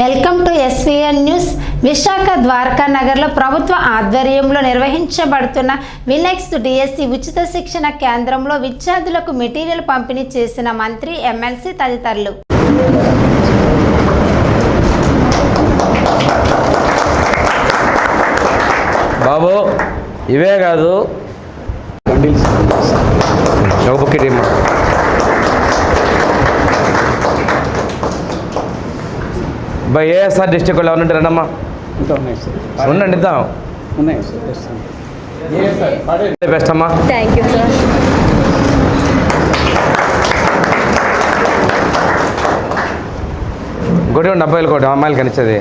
Welcome to SVN news Visakha Dwaraka నగర్లో ప్రభుత్వ ఆధ్వర్యంలో నిర్వహించబడుతున్న వినెక్స్ డిఎస్సి ఉచిత శిక్షణ కేంద్రంలో విద్యార్థులకు మెటీరియల్ పంపిణీ చేసిన మంత్రి ఎమ్మెల్సీ తదితరులు. బాబు ఇవే కాదు. ఒక బా ఏఎస్ఆర్ డిస్టిక్ వాళ్ళు ఎవరంటే రండమ్మా ఉండండి ఇద్దాం. బెస్ట్ అమ్మా థ్యాంక్ యూ సార్ ఇంకోటి అబ్బాయిలు కూడా అమ్మాయిలు కనిచ్చేది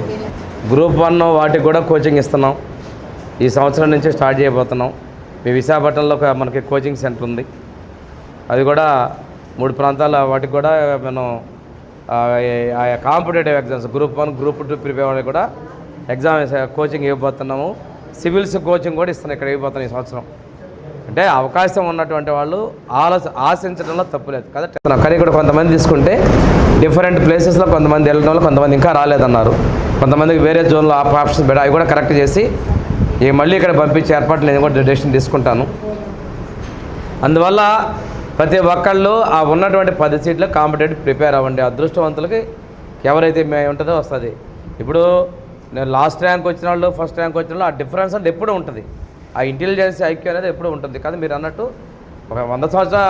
గ్రూప్ వన్ వాటికి కూడా కోచింగ్ ఇస్తున్నాం. ఈ సంవత్సరం నుంచి స్టార్ట్ చేయబోతున్నాం. మీ విశాఖపట్నంలో ఒక మనకి కోచింగ్ సెంటర్ ఉంది. అది కూడా మూడు ప్రాంతాల వాటికి కూడా మనం ఆ competitive exams group one group two prepare వాళ్ళకి కూడా ఎగ్జామ్ కోచింగ్ ఇవ్వబోతున్నాము. సివిల్స్ కోచింగ్ కూడా ఇస్తున్నాం ఇక్కడ ఇవ్వబోతున్నాం ఈ సంవత్సరం. అంటే అవకాశం ఉన్నటువంటి వాళ్ళు ఆలోచ ఆశించడంలో తప్పు లేదు. కదా కానీ ఇక్కడ కొంతమంది తీసుకుంటే డిఫరెంట్ ప్లేసెస్లో కొంతమంది వెళ్ళడం వల్ల కొంతమంది ఇంకా రాలేదన్నారు. కొంతమందికి వేరే జోన్లో ఆప్షన్స్ పెడ అవి కూడా కరెక్ట్ చేసి ఇక మళ్ళీ ఇక్కడ పంపించే ఏర్పాట్లు నేను కూడా డెసిషన్ తీసుకుంటాను. అందువల్ల ప్రతి ఒక్కళ్ళు ఆ ఉన్నటువంటి పది సీట్లు కాంపిటేటివ్ ప్రిపేర్ అవ్వండి. అదృష్టవంతులకి ఎవరైతే మే ఉంటుందో వస్తుంది. ఇప్పుడు నేను లాస్ట్ ర్యాంక్ వచ్చిన వాళ్ళు ఫస్ట్ ర్యాంక్ వచ్చిన వాళ్ళు ఆ డిఫరెన్స్ అంటే ఎప్పుడూ ఉంటుంది. ఆ ఇంటెలిజెన్స్ ఐక్యూ అనేది ఎప్పుడూ ఉంటుంది. కానీ మీరు అన్నట్టు ఒక వంద సంవత్సరాల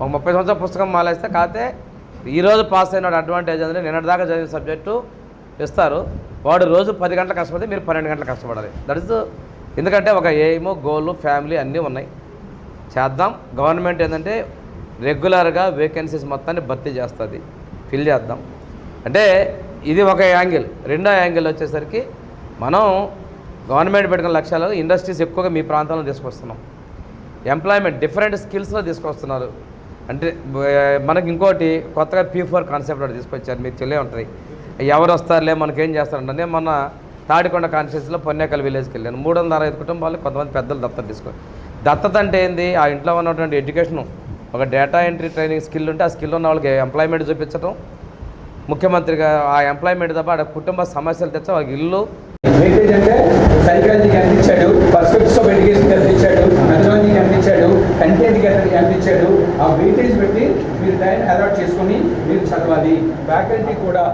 ఒక ముప్పై సంవత్సరాల పుస్తకం మాలేస్తే కాకపోతే ఈరోజు పాస్ అయిన అడ్వాంటేజ్ అనేది నిన్నటి దాకా చదివిన సబ్జెక్టు ఇస్తారు. వాడు రోజు పది గంటలు కష్టపడితే మీరు పన్నెండు గంటలు కష్టపడాలి. దట్ ఇస్ ఎందుకంటే ఒక ఎయిమ్ గోలు ఫ్యామిలీ అన్నీ ఉన్నాయి. చేద్దాం. గవర్నమెంట్ ఏంటంటే రెగ్యులర్గా వేకెన్సీస్ మొత్తాన్ని భర్తీ చేస్తుంది. ఫిల్ చేద్దాం. అంటే ఇది ఒక యాంగిల్. రెండో యాంగిల్ వచ్చేసరికి మనం గవర్నమెంట్ పెట్టుకున్న లక్ష్యాలు ఇండస్ట్రీస్ ఎక్కువగా మీ ప్రాంతంలో తీసుకొస్తున్నాం. ఎంప్లాయ్మెంట్ డిఫరెంట్ స్కిల్స్లో తీసుకొస్తున్నారు. అంటే మనకి ఇంకోటి కొత్తగా పీ ఫోర్ కాన్సెప్ట్ ఒకటి తీసుకొచ్చారు. మీకు తెలియ ఉంటుంది. ఎవరు వస్తారులే మనకేం చేస్తారంటే మొన్న తాడికొండ కాన్స్టిట్యూన్సీలో పొన్నేకల్ విలేజ్కి వెళ్ళాను. మూడు వందల అరవై కుటుంబాలు కొంతమంది పెద్దలు దత్తత తీసుకొని దత్తత అంటే ఏంది? ఆ ఇంట్లో ఉన్నటువంటి ఎడ్యుకేషను ఒక డేటా ఎంట్రీ ట్రైనింగ్ స్కిల్ ఉంటే ఆ స్కిల్ ఉన్న వాళ్ళకి ఎంప్లాయ్మెంట్ చూపించడం ముఖ్యమంత్రిగా ఆ ఎంప్లాయ్మెంట్ తప్ప ఆడ కుటుంబ సమస్యలు తెచ్చ వాళ్ళకి ఇల్లు. వెయిటేజ్ అంటే సైకాలజీకి ఎంత ఇచ్చాడు పర్స్పెక్టివ్స్ ఆఫ్ ఎడ్యుకేషన్ ఎంత ఇచ్చాడు మెథడాలజీకి ఎంత కంటెంట్కి ఎంత ఆ వెయిటేజ్ పెట్టి మీరు టైం అలాట్ చేసుకుని మీరు చదవాలి. ఫ్యాకల్టీ కూడా